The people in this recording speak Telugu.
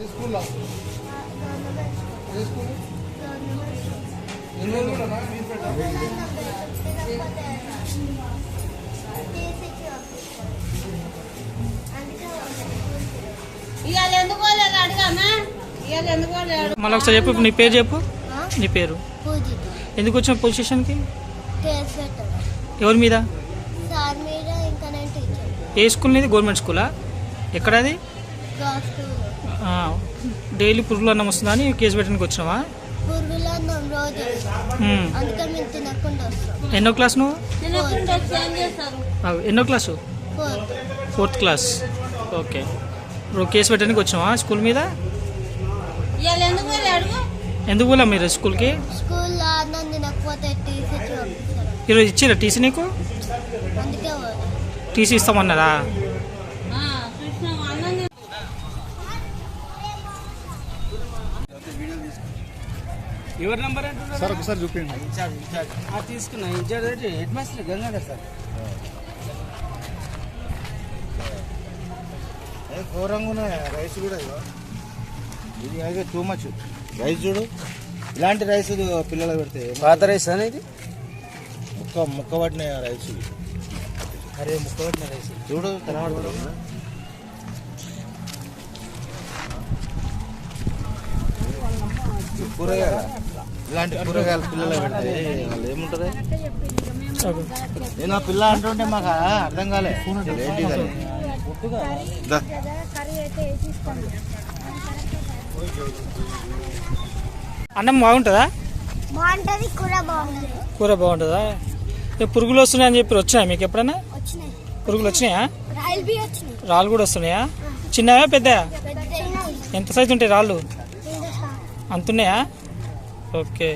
ఏ స్కూల్లో? ఏ స్కూల్? ఎన్ని రోజులు కూడా మీరు పెట్టాలి ఇవాళ ఎందుకు పోలేదు అడగమ్మా ఇవాళ ఎందుకు పోలేదు? మళ్ళీ ఒకసారి చెప్పు నీ పేరు చెప్పు. నీ పేరు? ఎందుకు వచ్చిన పోలీస్ స్టేషన్కి? ఎవరి మీద? ఏ స్కూల్ నీది? గవర్నమెంట్ స్కూలా? ఎక్కడది? డైలీ పురుగులు అన్నం వస్తుందా అని కేసు పెట్టడానికి వచ్చినావా? ఎన్నో క్లాస్ నువ్వు? ఎన్నో క్లాసు? ఫోర్త్. క్లాస్. ఓకే. ఇప్పుడు కేసు పెట్టడానికి వచ్చినావా స్కూల్ మీద? ఎందుకు పోలే మీరు స్కూల్కి? ఈరోజు ఇచ్చిరా టీసీ నీకు? టీసీ ఇస్తామన్నారా ఆ, చూసినావా? అన్నం తిన- ఎవరి నంబర్ అంటున్నారు? సార్ ఒకసారి చూపించండి. Incharge incharge. ఆ తీసుకున్నా. ఇన్ఛార్జ్ అంటే హెడ్ మాస్టర్ గంగాధర్ సార్. ఘోరంగా ఉన్నాయి. రైస్ కూడా. ఇది అయితే టూ మచ్ రైస్ చూడు. ఇలాంటి రైస్ పిల్లలకు పెడితే పాత రైస్ అనేది ముక్క ముక్క పట్టిన రైస్. అరే ముక్క పట్టిన రైస్. చూడు కనబడుతుంది కూరగాయలు? ఇలాంటి కూరగాయలు పిల్లలకు పెడితే వాళ్ళు ఏముంటుంది? నేను ఆ పిల్ల అంటుంటే మాకు అర్థం కాలే. ఏంటి అని. దా. అన్నం బాగుంటుందా? బాగుంటుంది కూడా బాగుంటుంది. కూర బాగుంటుందా? పురుగులు వస్తున్నాయని చెప్పి వచ్చినాయా మీకు ఎప్పుడైనా వచ్చినాయి. పురుగులు వచ్చినాయా? రాళ్ళు కూడా వస్తున్నాయా? చిన్నవా పెద్ద ఎంత సైజు ఉంటాయి రాళ్ళు? అంతున్నాయా? ఓకే.